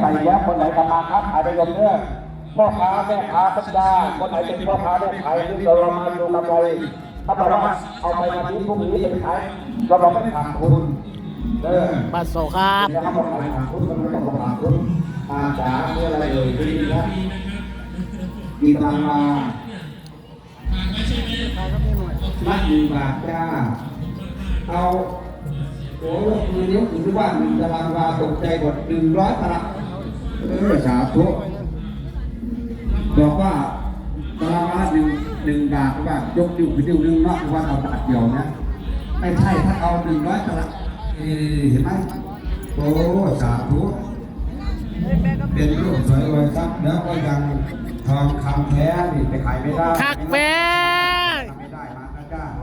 ใส่แล้วคนไหนทำมาครับอายไปยมเนื้อพ่อค้าแม่ค้าสัปดาคนไหนเป็นพ่อค้าได้ขายที่เรามาดูกำไรถ้าเราว่าเอาไปมาที่พวกนี้เป็นขายเราบอกไม่ขาดทุนบัตรโซครับนะครับผมขาดทุนมันไม่ต้องขาดทุนอาจารย์อะไรเอ่ยพี่นะมีตังมาไมัดมีบาทจ้าเอาโอ้ยมือนิ้วถือว่าหนึ่งตารางวาตกใจหมดหนึ่งร้อยตาราง เอ้สาธุบอกว่าตารางหนึ่งหนึ่งบาทว่ายกนิ้วไปนิ้วนึงเนาะว่าเอาบาทเดียวนะไม่ใช่ถ้าเอาหนึ่งร้อยตาราเห็นไหมโอ้สาธุเป็นรูปสวยรวยครับแล้วก็ยังทองคำแท้นี่ไปขายไม่ได้ทักแม่ไม่ได้มาอาจารย์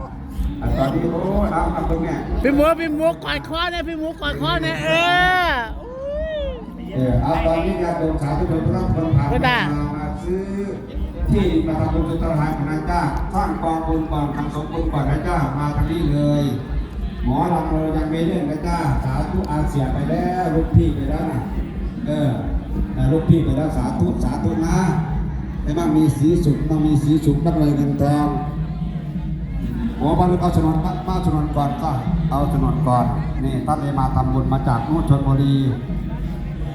ตอนนี้โอ้รับกับตรงเนี้ยพี่หมูพี่หมูกอดคอเนี่ยพี่หมูกอดคอเนี่ยเออ อาตอนนี้ญาติโยมสาธุชนพระคนผ่านมามาซื้อที่มาทำบุญจุตหานพณะเจ้าสร้างกองบุญก่อนทำสมบุญก่อนพนะเจ้ามาทางนี้เลย หมอลำเรายังไม่เรื่องนะเจ้าสาธุอาเสียไปแล้วลูกพี่ไปแล้วนะเออลูกพี่ไปแล้วสาธุสาธุนะไอ้บ้ามีสีสุกต้องมีสีสุกนักเลยเงินทองหมอบ้านเอาชนนมาชนนก่อนก็เอาชนนก่อนนี่ตั้งเลยมาทำบุญมาจากนู่นชนบุรี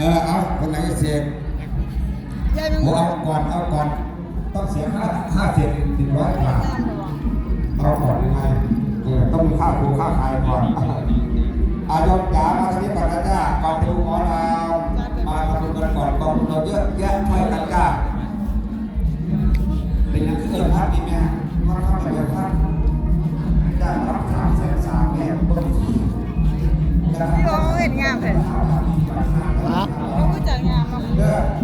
ออเอาคนไหนก็เสียงโอ้เอาก่อนเอาก่อน ต้องเสียงห้าห้าเสียงหนึ่งร้อยบาทเอาก่อนยังไงเออต้องมีค่าครูค่าขายก่อนอายมจ๋ามาทางนี้ก่อนนะจ้ากองทุนหมอเรามาทำบุญกันก่อนกองทุนเราเยอะแยะช่วยกันจ้าเป็นนักเกิดภาพดีไหมฮะว่าเข้าไปเลยครับได้รับสามแสนสามแม่ต้นที่จะพี่บอกเขาเห็นงามเลยฮะ เ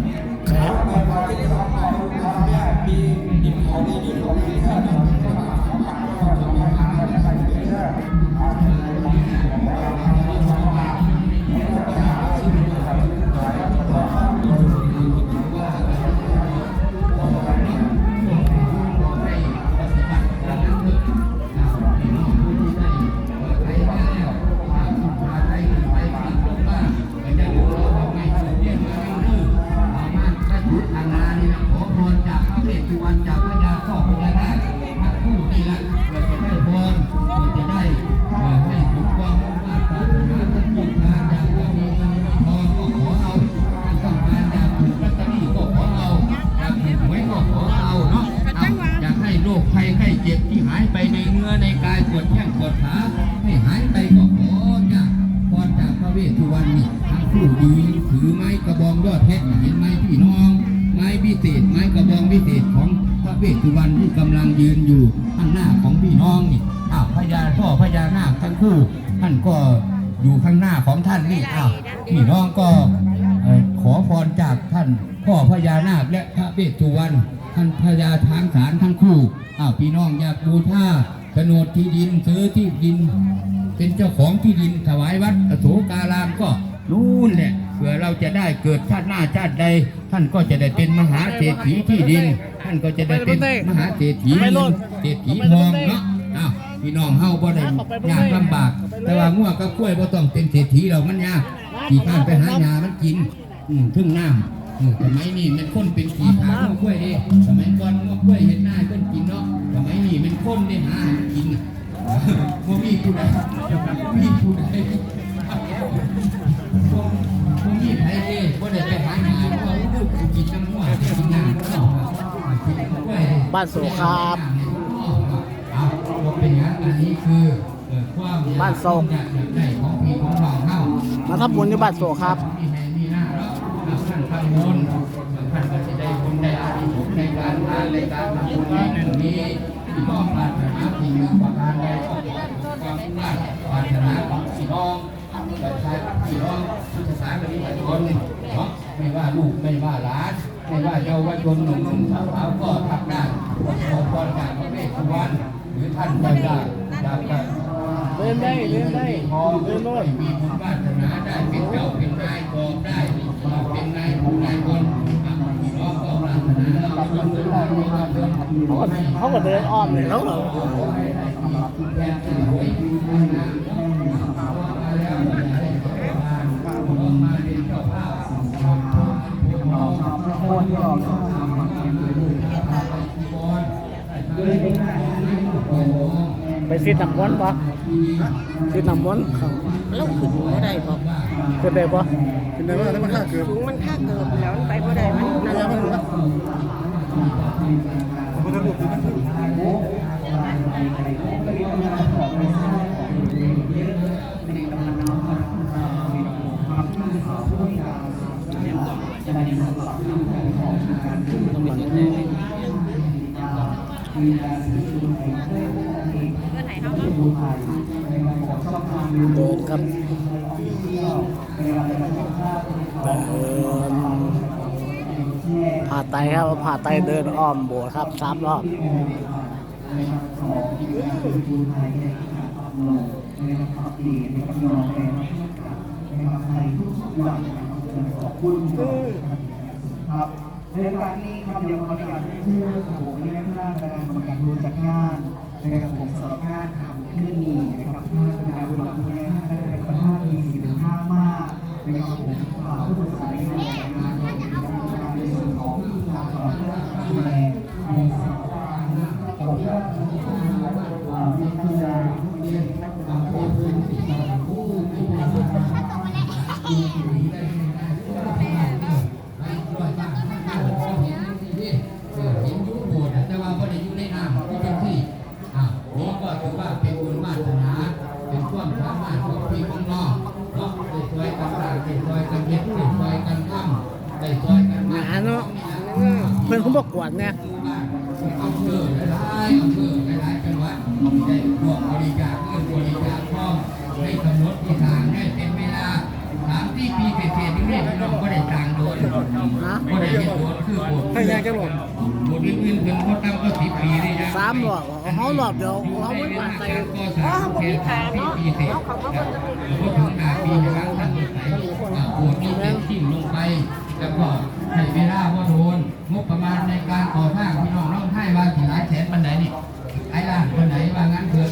กระบองยอดเพชรเห็นไหมพี่น้อง ไม้พิเศษไม้กระบองพิเศษของพระเวสสุวรรณที่กำลังยืนอยู่ข้างหน้าของพี่น้องนี่อ้าวพญาพ่อพญานาคทั้งคู่ท่านก็อยู่ข้างหน้าของท่านนี่อ้าวพี่น้องก็ขอพรจากท่านพ่อพญานาคและพระเวสสุวรรณท่านพญาช้างสารทั้งคู่อ้าวพี่น้องอยากบูชาโฉนดที่ดินซื้อที่ดิน เป็นเจ้าของที่ดินถวายวัดอโศการามก็นู่นแหละ เผื่อเราจะได้เกิดชาติหน้าชาติใด ท่านก็จะได้เป็นมหาเศรษฐีที่ดิน ท่านก็จะได้เป็นมหาเศรษฐีเงินเศรษฐีทองเนาะอ้าวพี่น้องเฮาบ่ได้ยากลำบาก แต่ว่างัวกับกล้วยบ่ต้องเป็นเศรษฐีเรามันยากขี่ข้านไปหาหญ้ามันกินอืมทึ่งน้ำอืมสมัยนี้มันคนเป็นขี่ขางัวกล้วยเด้สมัยก่อนงัวกล้วยเห็นหน้าคนกินเนาะสมัยนี้มันคนได้หาให้มันกินน่ะบ่มีผู้ใดมีผู้ใด เด้บ่ได้ไปหาหาเพราะว่าลูกกินน้ำหัวกินน้ำเนาะบ้านโสครับเอาบ่เป็นหยังอันนี้คือเอ่อความบ้านโศกอยากได้ของพี่ของน้องเฮามาทำบุญที่บ้านโสครับมีให้มีหน้าเนาะท่านทำบุญท่านก็จะได้บุญได้อานิสงส์ในการทานในการทำบุญนี้นั่นนี้ที่น้องปรารถนาที่หนึ่งประการใดก็ขอความมุ่งมั่นปรารถนาของพี่น้องประชาชนพี่น้องพุทธศาสนิกชน ของไม่ว่าลูกไม่ว่าหลานไม่ว่าเยาวชนหนุ่มๆสาวๆก็ทำได้ขอพรจากพระเวสสุวรรณหรือท่านใดได้อยากจะเดินได้เดินได้พอเดินโน่นมีบุญวาสนาได้เป็นเจ้าเป็นนายกองได้เป็นนายผู้นายคนน้องก็ปรารถนาเราจะเดินทางไปเดินเขาก็เขาก็เดินอ้อมเลยแล้ว ไปซิดน้ำวนปะซิดน้ำวนครับเราขึ้นบ่ได้บ่ขึ้นได้ปะเป็นไงบ้างถ้ามันค่าเกิดสูงมันค่าเกินแล้วมันไปบ่ได้มันนั่นพยายามมันรู้นะพระพุทธรูปที่มันขึ้น เพื่อนไหนเฮามาเดินครับเดินผ่าไตครับผ่าไตเดินอ้อมโบสถ์ครับสามรอบครับ ในโอกาสนี้ครับเดี๋ยวขออนุญาตชื่อผมในคณะกรรมการกรรมการดูจัดงานนะครับผมสำหรับงานทำขึ้นนี้นะครับท่านคณะบุญหลักผู้ใหญ่ท่านเป็นประธานมีสีเป็นข้ามากนะครับผมฝากผู้บริหารงานงานใน พวกบริจาคเงินบริจาคทองให้กำหนดที่ทางได้เป็นเวลาสามสี่ปีเศษๆนี่พี่น้องก็ได้ต่างโดนก็ได้เห็นโดนคือโบสถ์ให้ยายแกบอกบทอื่นๆเพิ่นบ่ต่ำก็สิบปีเลยนะสามรอบเขารอบเดียวเขาไม่ผ่าไตก็สามแค่สามสี่ปีเสร็จแล้วก็ถึงห้าปีนะครับท่านผู้ใส่ปวดนี่เป็นทิ่มลงไปแล้วก็ ให้เวลาว่าโดนงบประมาณในการก่อสร้างพี่น้องร้องไห้ว่ากี่หลายแสนปันไหนนี่ไอ้ล่ะปันไหนว่างั้นเถิด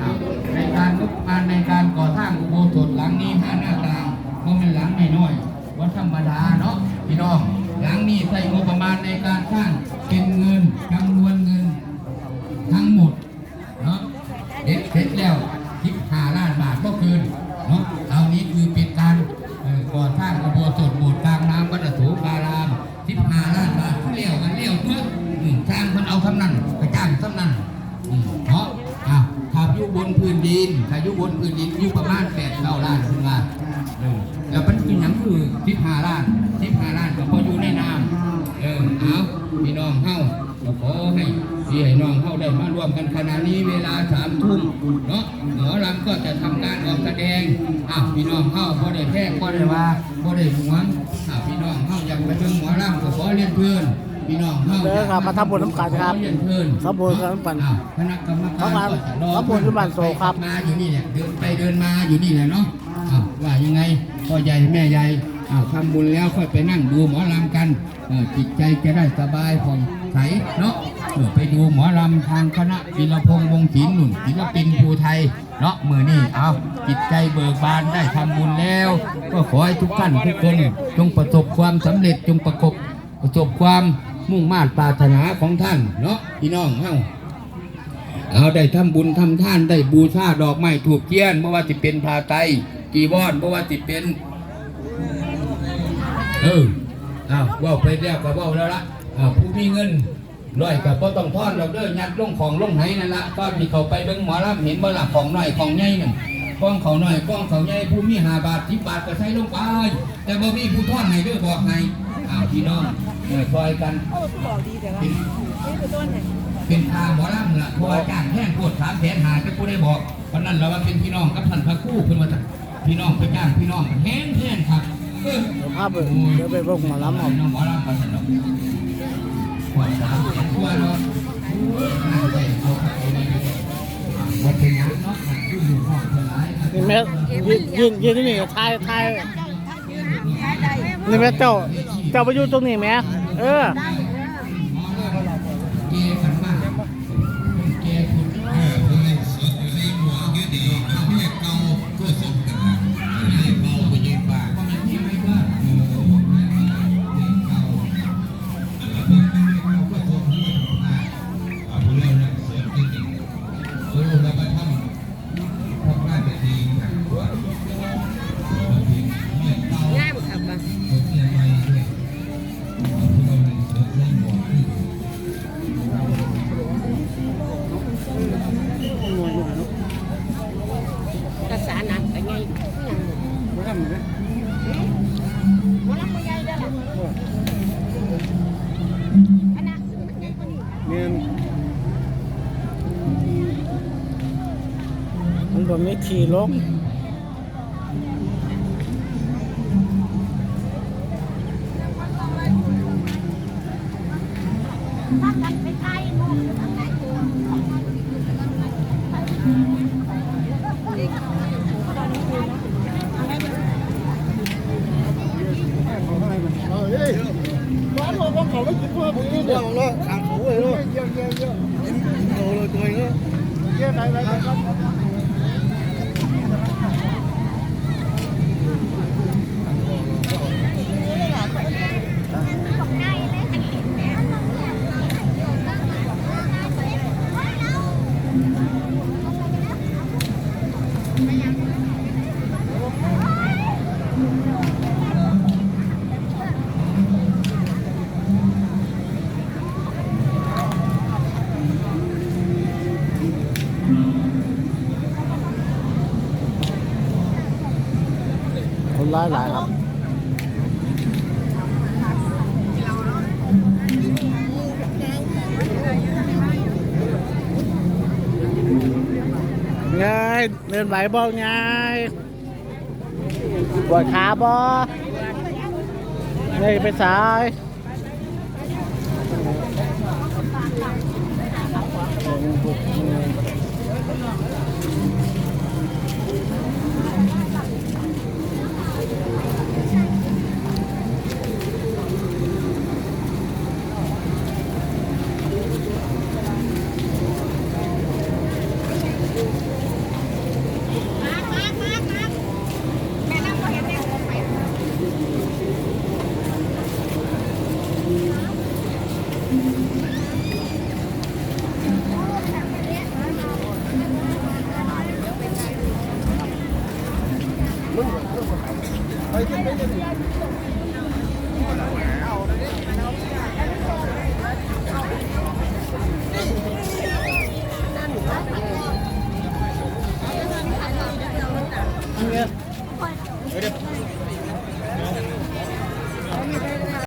อ้าวในการงบประมาณในการก่อสร้างอุโบสถหลังนี้ห้าหน้าต่างเพราะมันหลังไม่น้อยวันธรรมดาเนาะพี่น้องหลังนี้ใส่งบประมาณในการสร้างเป็นเงิน ล้านทิพหาล้านก็พออยู่ในน้ำเออเอาพี่น้องเฮาก็ขอให้พี่ให้น้องเข้าได้มาร่วมกันขณะนี้เวลาสามทุ่มเนาะหมอลำก็จะทำการออกแสดงอะพี่น้องเข้าพอได้แพร่พอได้ว่าพอได้หวงอะพี่น้องเข้าอยากไปเบิ่งหมอลำก็ขอเรียนเพื่อนพี่น้องเข้าเด้อครับมาทำบุญน้ำกันครับขอเรียนเพื่อนทำบุญกันน้ำกันอะคณะกรรมการครับก็จะรอทำบุญที่บ้านโศกครับมาอยู่นี่เนี่ยเดินไปเดินมาอยู่นี่แหละเนาะอะว่ายังไงพ่อใหญ่แม่ใหญ่ อะทำบุญแล้วค่อยไปนั่งดูหมอลำกันจิตใจจะได้สบายผ่องใสเนาะไปดูหมอลำทางคณะศิลพงษ์วงศิลป์หนุนศิลปินภูไทยเนาะมือนี่เอาจิตใจเบิกบานได้ทำบุญแล้ว ก็ขอให้ทุกท่านทุกคนจงประสบความสำเร็จจงประกบประสบความมุ่งมา่ปรารถนาของท่านเนาะพี่น้องเฮาเอาได้ทำบุญทำท่านได้บูชาดอกไม้ถูกเทียนเพราะว่าจิเป็นพาไตกีวรเพราะว่าจิเป็น อออ้าวเว่าไปแล้วก็เว่าแล้วละอ้าวผู้มีเงินร้อยก็บ่ต้องทอนเราเด้อยัดลงของลงไหนั่นละตอนที่เขาไปเบิ่งหมอลำเห็นบ่ล่ะของน้อยของใหญ่นั่นกล้องเขาน้อยกล้องเขาใหญ่ผู้มีห้าบาทสิบบาทก็ใช้ลงไปแต่บ่มีผู้ทอนให้เด้อบอกให้อ้าวพี่น้องเออซอยกันโอ้บอกดีแต่ว่านี่คือต้นไหนเป็นทางหมอลำล่ะเพราะว่าจ้างแห้งโคตรสามแสนหาจะผู้ได้บอกเพราะนั้นเราว่าเป็นพี่น้องกับท่านพระครู่เพิ่นว่าจะพี่น้องไปจ้างพี่น้องแห้งแห้งครับเอ เดี๋ยวภาพเดี๋ยวไปพวกหมอลำผมนี่แม่ยืนยืนที่นี่ทายทายนี่แม่เจ้าเจ้าไปอยู่ตรงนี้ไหมเออ วิธีลง lái lại không ายเดินไหวบ้ไงปวดขาบ่นี่ไปสาย Hadi gel gel gel.